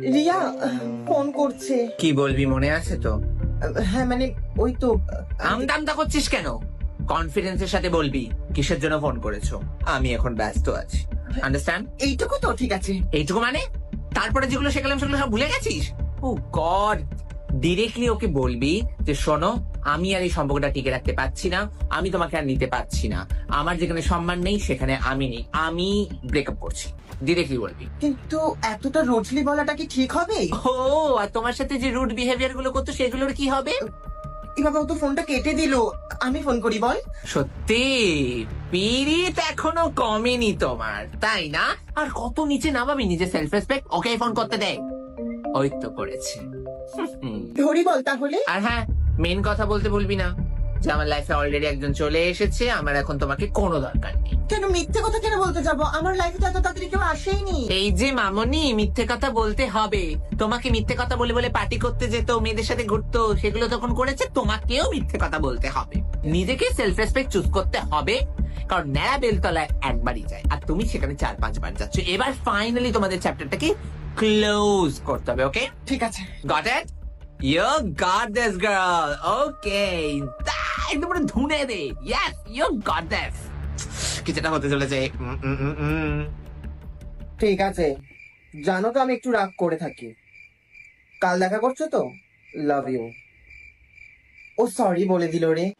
Riya phone করছে। কি বলবি মনে আছে তো? হ্যাঁ মানে ওই তো আমদামদা করছিস কেন? কনফিডেন্সের সাথে বলবি কিসের জন্য ফোন করেছ? আমি এখন ব্যস্ত আছি। আন্ডারস্ট্যান্ড এইটুকু তো ঠিক আছে। এইটুকু মানে? তারপরে যেগুলো শেখালাম সেগুলো সব ভুলে গেছিস? ও গড! ডিরেক্টলি ওকে বলবি যে শোনো আমি আর এই সম্পর্কটা টিকে রাখতে পারছি না আমি তোমাকে আর নিতে পারছি না। আমার যেখানে সম্মান নেই সেখানে আমি নেই। আমি ব্রেকআপ করছি। ডিরেক্টলি বলবি। কিন্তু এতটা রোজলি বলাটা কি ঠিক হবে? ও আর তোমার সাথে যে রুট বিহেভিয়ারগুলো করতো সেগুলোর কি হবে? এভাবে তো ফোনটা কেটে দিল। আমি ফোন করি বল। সত্যি? পিরিত এখনও কমেনি তোমার তাই না? আর কত নিচে নামাবি নিজে সেলফ রেসপেক্ট ওকে ফোন করতে দেয় ওই তো করেছে। ধরি বল তাহলে। আর হ্যাঁ মেন কথা বলতে বলবি না। যে আমার লাইফে অলরেডি একজন চলে এসেছে আমার এখন তোমাকে কোনো দরকার নেই। কেন মিথ্যে কথা কেন বলতে যাব? আমার লাইফে তো এত তাড়াতাড়ি কেউ আসেইনি। এই যে মামনি মিথ্যে কথা বলতে হবে। তোমাকে মিথ্যে কথা বলে বলে পার্টি করতে যেত মেয়েদের সাথে ঘুরতো সেগুলো তখন করেছে তোমাকেও মিথ্যে কথা বলতে হবে। নিজেকে সেলফ রেসপেক্ট চুজ করতে হবে কারণ ন্যাড়া বেলতলায় একবারই যায়। আর তুমি সেখানে চার পাঁচবার যাচ্ছ। এবার ফাইনালি তোমাদের চ্যাপ্টারটাকে ক্লোজ করতে হবে ওকে ঠিক আছে। Got it? You got this, girl. Okay. একদম পুরো ধুনে দে। Yes, ইউ গট দিস কিছুটা হতে চলেছে। উম, উম, উম, উম। ঠিক আছে। জানো তো আমি একটু রাগ করে থাকি। কাল দেখা করছ তো? লাভ ইউ ও সরি বলে দিল রে।